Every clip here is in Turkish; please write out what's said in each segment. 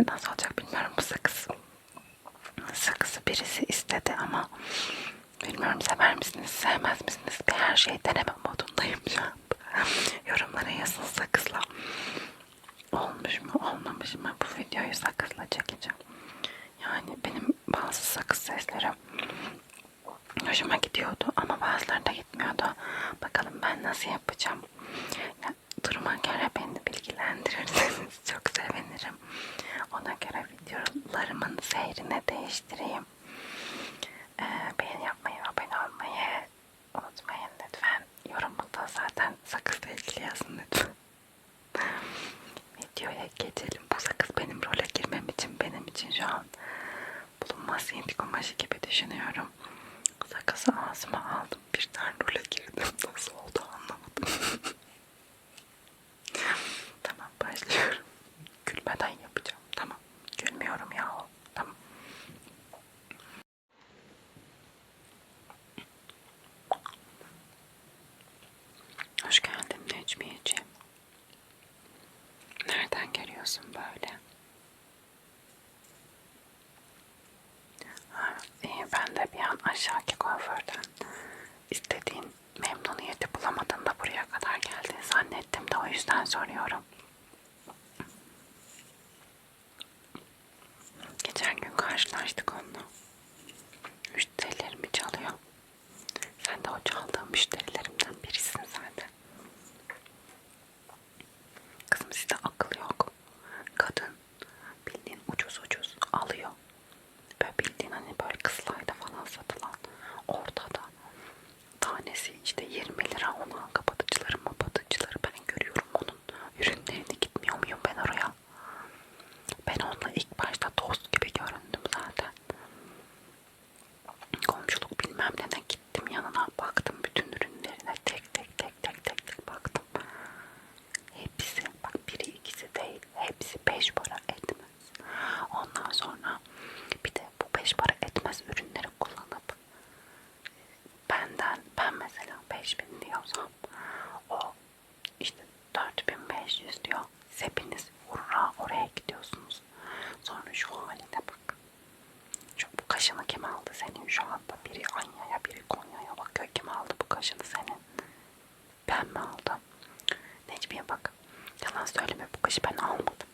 that's şöyle geçelim. Bu sakız benim role girmem için benim için şu an bulunmaz yeni kumaşı gibi düşünüyorum. Sakızı ağzıma aldım. karşılaştık onunla. Müşterilerimi çalıyor. Sen de o çaldığım müşterilerimden birisin zaten. ben, ben mesela 5000 diyorsam o işte 4500 diyor. Hepiniz hurra oraya gidiyorsunuz. Sonra şu haline bak. Şu, bu kaşını kim aldı senin şu anda? Biri Anya'ya biri Konya'ya bakıyor. Kim aldı bu kaşını senin? Ben mi aldım? Necmiye bak. Yalan söyleme bu kaşı ben almadım.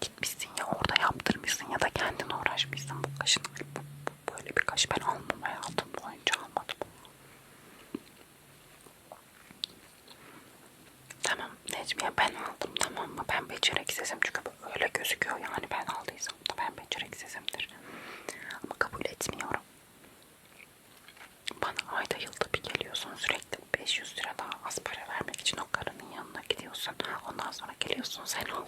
Gitmişsin ya orada yaptırmışsın ya da kendin uğraşmışsın bu kaşını. Bu, bu, böyle bir kaş ben almam hayatım boyunca becerek sesim çünkü öyle gözüküyor yani ben aldıysam da ben becerek sesimdir. Ama kabul etmiyorum. Bana ayda yılda bir geliyorsun sürekli 500 lira daha az para vermek için o karının yanına gidiyorsun. Ondan sonra geliyorsun sen ol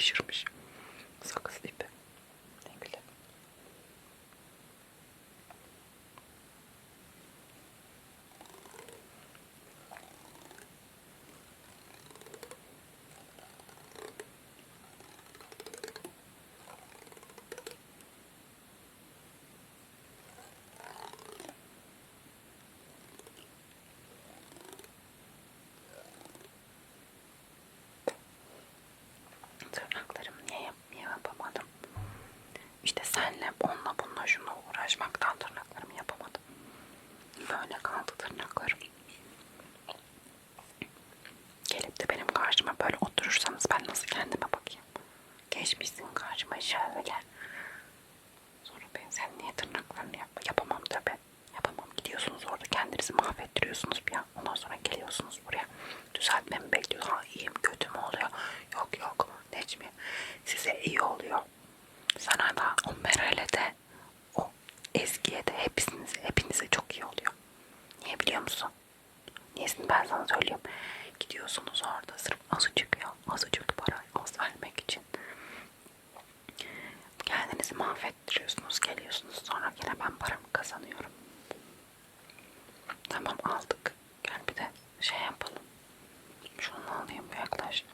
Pişirmiş. Tırnaklarım niye, yap- niye yapamadım? İşte senle onunla bununla şunu uğraşmaktan tırnaklarımı yapamadım. Böyle kaldı tırnaklarım. Gelip de benim karşıma böyle oturursanız ben nasıl kendime bakayım? Geçmişsin karşıma şöyle. Sonra ben sen niye tırnaklarını yap yapamam tabi. Yapamam gidiyorsunuz orada kendinizi mahvettiriyorsunuz bir an. Ondan sonra geliyorsunuz buraya. Düzeltmemi bekliyorsunuz. Ha iyiyim kötü mü oluyor? Yok yok Necmi size iyi oluyor. Sana da o Meral'e de o Ezgi'ye de hepinize, hepinize çok iyi oluyor. Niye biliyor musun? Niyesini ben sana söyleyeyim. Gidiyorsunuz orada sırf azıcık ya azıcık para az vermek için. Kendinizi mahvettiriyorsunuz, geliyorsunuz. Sonra yine ben paramı kazanıyorum. Tamam aldık. Gel bir de şey yapalım. Şunu alayım bir yaklaş.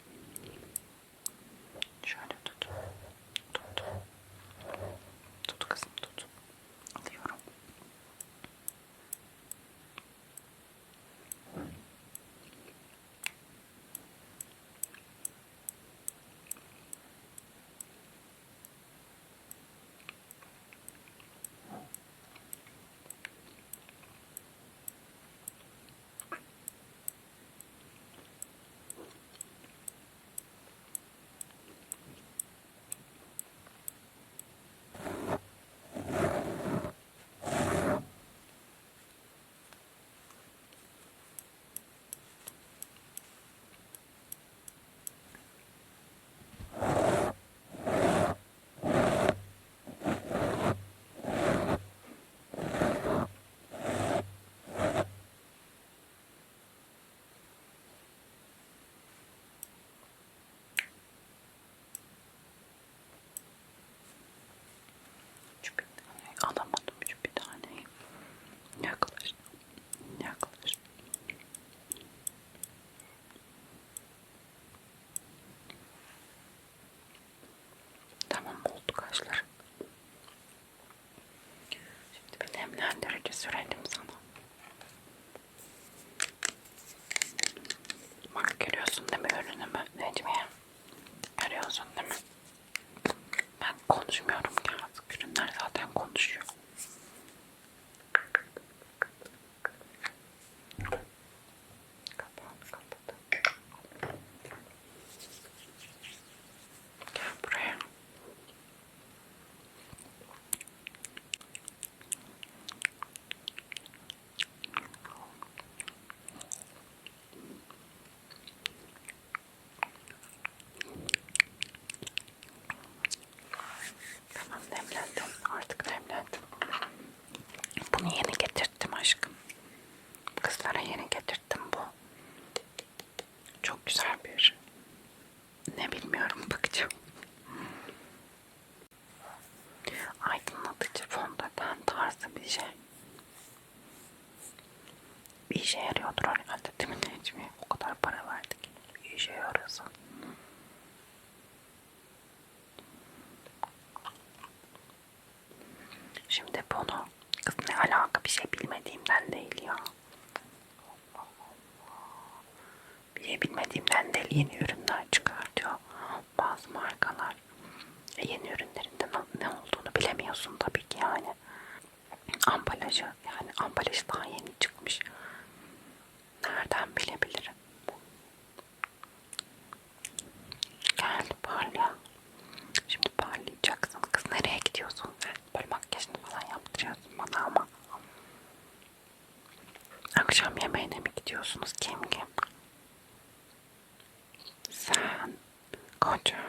surrender. inbjuden. water.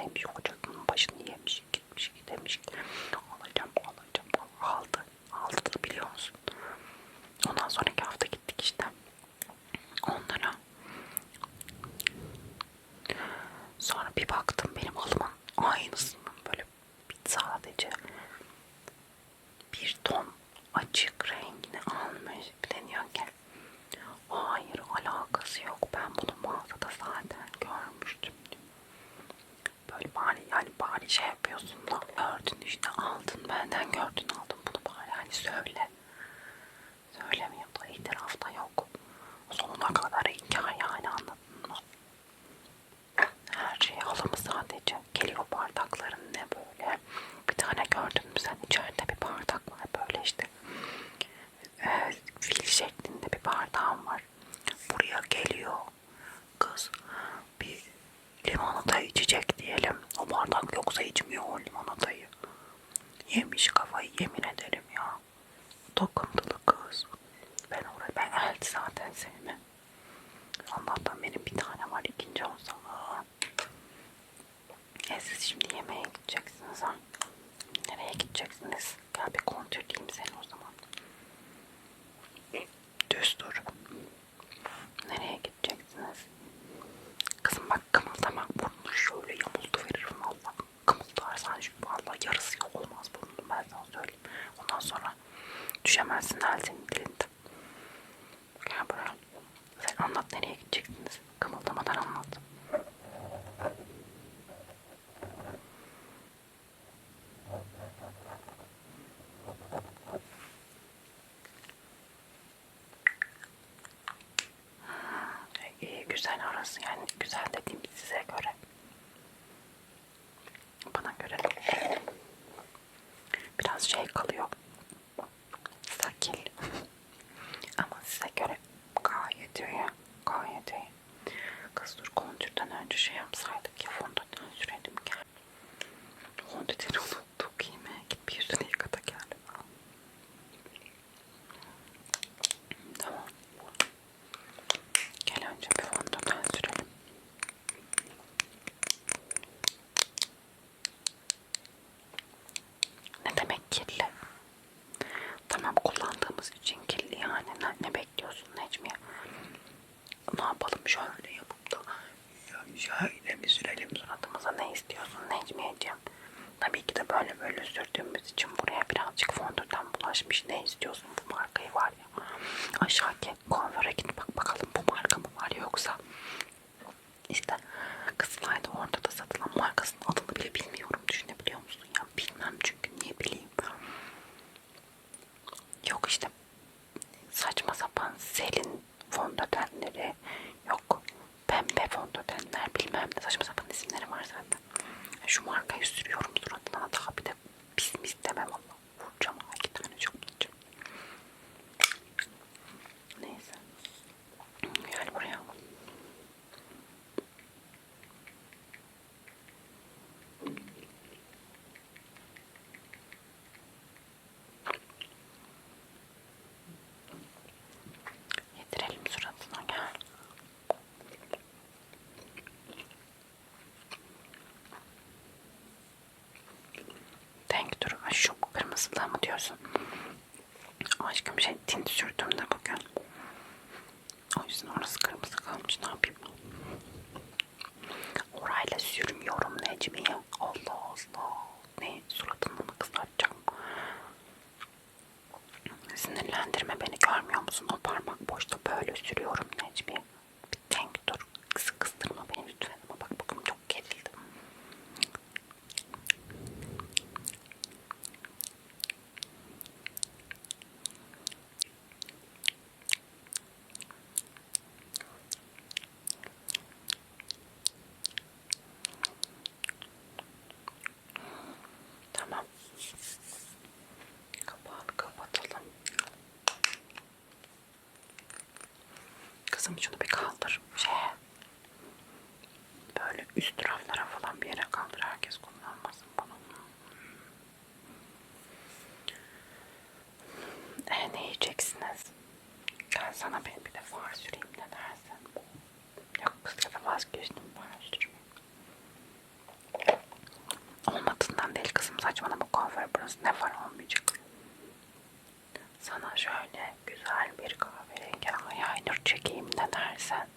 en büyük ocakların başını yemiş gitmiş gidemiş. Düşemezsin Elsin'in dilinde. Gel buraya. Sen anlat nereye gideceksiniz. Kımıldamadan anlat. kirli. Tamam kullandığımız için kirli yani ne, ne bekliyorsun Necmiye? Ne yapalım şöyle yapıp da şöyle bir sürelim suratımıza ne istiyorsun Necmiyeciğim? Tabii ki de böyle böyle sürdüğümüz için buraya birazcık fondöten bulaşmış. Ne istiyorsun bu markayı var ya. Aşağı git konfora git bak bakalım bu marka mı var yoksa. İşte Kızılay'da orada da satılan markasının adını bile bilmiyorum Bevondotenler bilmem ne saçma sapan isimleri var zaten. Şu markayı sürüyorum suratına daha bir de pis mi istemem Allah. yiyeceksiniz. Gel sana bir, bir de far süreyim ne dersin? Yok kız ya vazgeçtim far sürmeyeyim. Olmadığından değil kızım saçmalama kuaför burası ne far olmayacak. Sana şöyle güzel bir kahverengi aynur çekeyim ne dersen.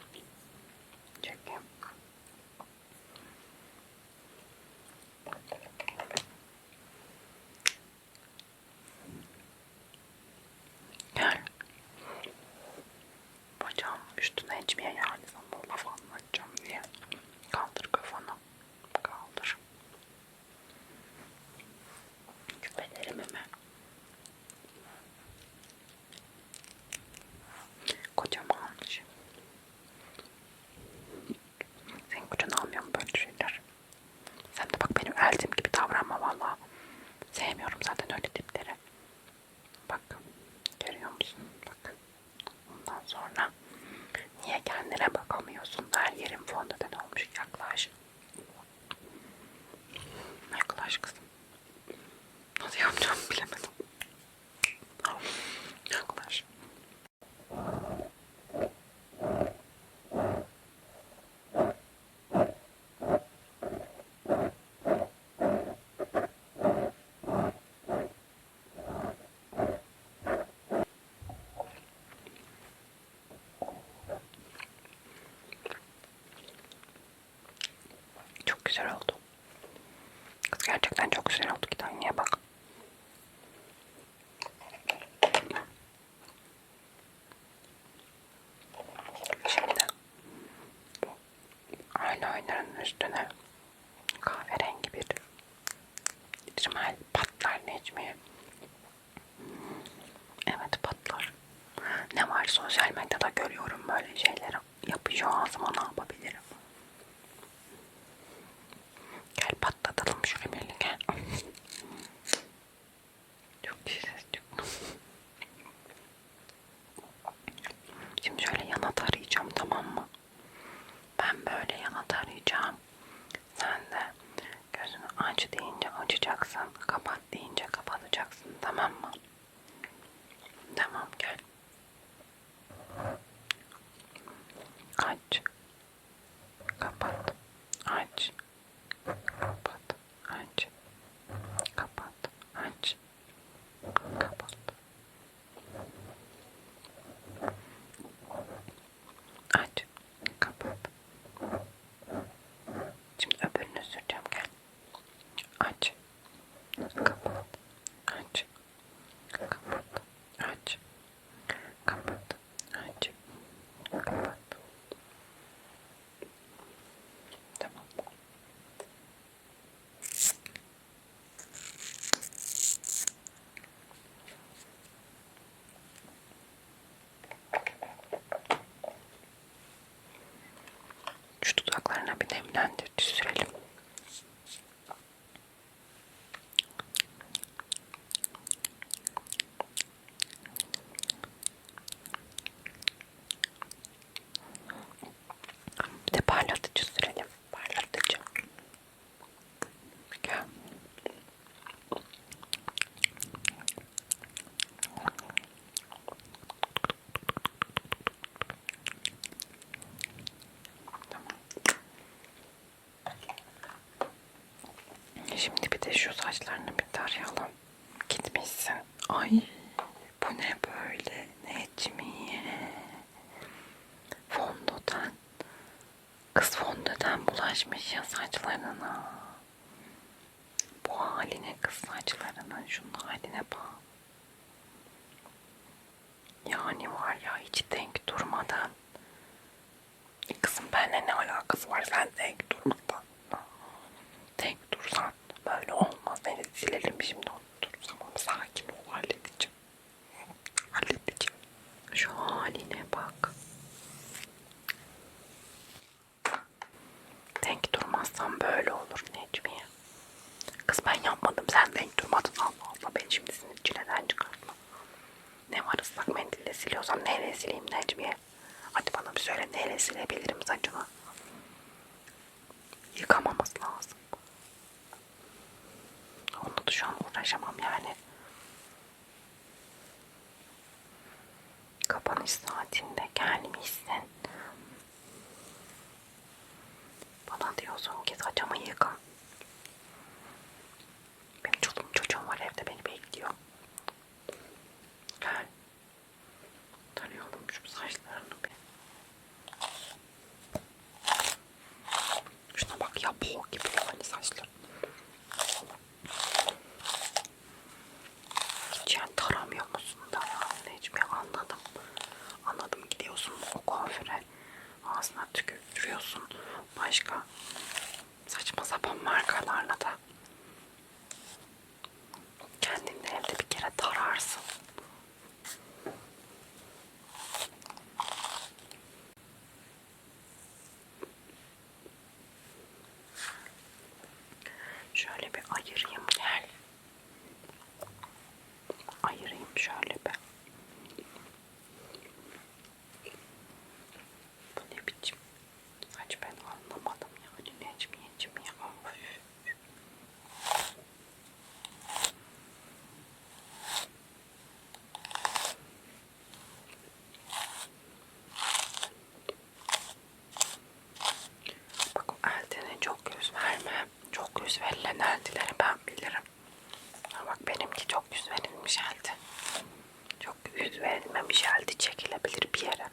Güzel oldu. Kız gerçekten çok güzel oldu. Git aynaya bak. Şimdi bu eyeliner'ın üstüne kahverengi bir rimel patlar Necmiye. Evet patlar. Ne var sosyal medyada görüyorum böyle şeyleri. Yapıyor ağzıma ne yapabilirim? Şimdi bir de şu saçlarını bir tarayalım. Gitmişsin. Ay bu ne böyle Necmiye. Fondöten. Kız fondöten bulaşmış ya saçlarına. Bu haline kız saçlarına. Şunun haline bak. Yani var ya hiç denk durmadan. Kızım benimle ne alakası var sen denk durmadan. Denk dursan böyle olmaz. Beni silelim şimdi onu. Tamam sakin ol halledeceğim. Halledeceğim. Şu haline bak. Denk durmazsan böyle olur Necmiye. Kız ben yapmadım sen denk durmadın Allah Allah beni şimdi sinir çileden çıkartma. Ne var ıslak mendille siliyorsam neyle sileyim Necmiye? Hadi bana bir söyle neyle silebilirim saçını? Yıkamamız lazım. Onunla da şu an uğraşamam yani. Kapanış saatinde gelmişsin. Bana diyorsun ki saçımı yıka. Benim çoluğum çocuğum var evde beni bekliyor. Gel. Tarayalım şu saçlarını bir. Şuna bak ya boğa gibi yani saçlar. Hiç yani taramıyor musun da ya Necmi anladım. Anladım gidiyorsun o kuaföre ağzına tükürtüyorsun. Başka saçma sapan markalarla da kendin de evde bir kere tararsın. eldileri ben bilirim. Ha bak benimki çok yüz verilmiş eldi. Çok yüz verilmemiş eldi çekilebilir bir yere.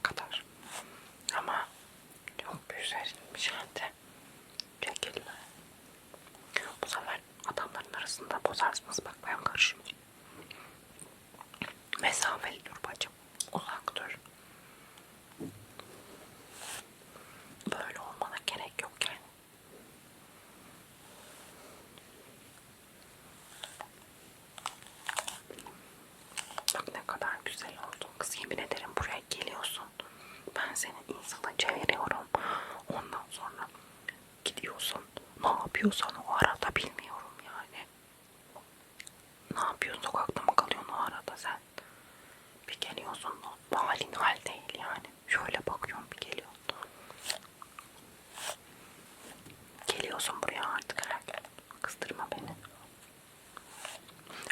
Yapıyorsun? Sokakta mı kalıyorsun o arada sen? Bir geliyorsun. Halin hal değil yani. Şöyle bakıyorum bir geliyorsun. Geliyorsun buraya artık her gün. Kızdırma beni.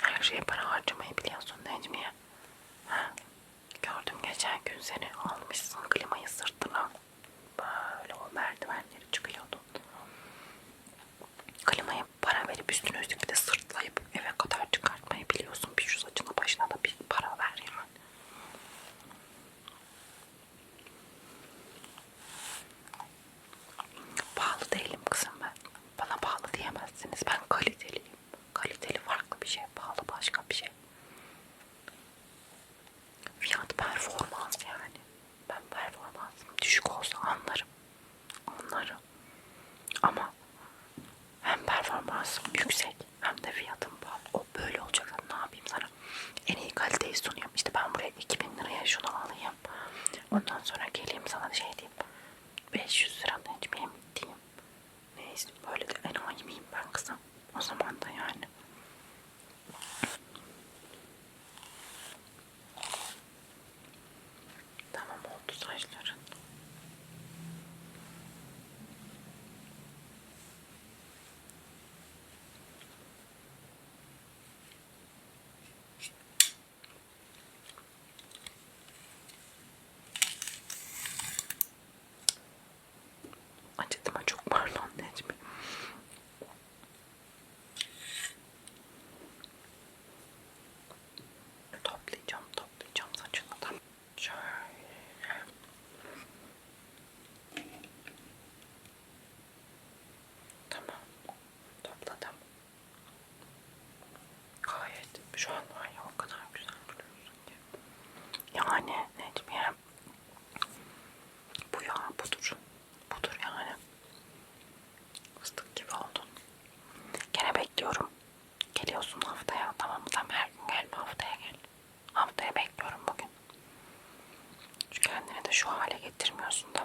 Her şeye para harcamayı biliyorsun Necmiye. Ha? Gördüm geçen gün seni almışsın klimayı sırtına. Böyle o merdivenleri çıkıyordun. Klimayı para verip üstüne üstlük bir de sırtlayıp eve kadar çıkartmayı biliyorsun. Bir şu saçına başına da bir para ver yani. Pahalı değilim kızım ben. Bana pahalı diyemezsiniz. Ben kaliteliyim. Kaliteli farklı bir şey. Pahalı başka bir şey. Fiyat performans yani. Ben performansım düşük olsa. Anlarım. Ama hem performansım yüksek hem de fiyatım pahalı. O böyle olacak. Ne yapayım sana? En iyi kaliteyi sunuyorum. İşte ben buraya 2000 liraya şunu alayım. Ondan sonra geleyim sana şey diyeyim. 500 lira necmiyim diyeyim. Neyse böyle de miyim ben kızım? O zaman da yani. Tamam oldu saçların. Acıdı mı çok pardon Necmi. Toplayacağım, toplayacağım saçını da. Şöyle. Tamam. Topladım. Gayet şu an var ya o kadar güzel duruyorsun ki. Yani Necmiye bu ya budur. Budur yani. Fıstık gibi oldun. Gene bekliyorum. Geliyorsun haftaya tamam mı? Tamam her gün gelme haftaya gel. Haftaya bekliyorum bugün. Çünkü kendini de şu hale getirmiyorsun tamam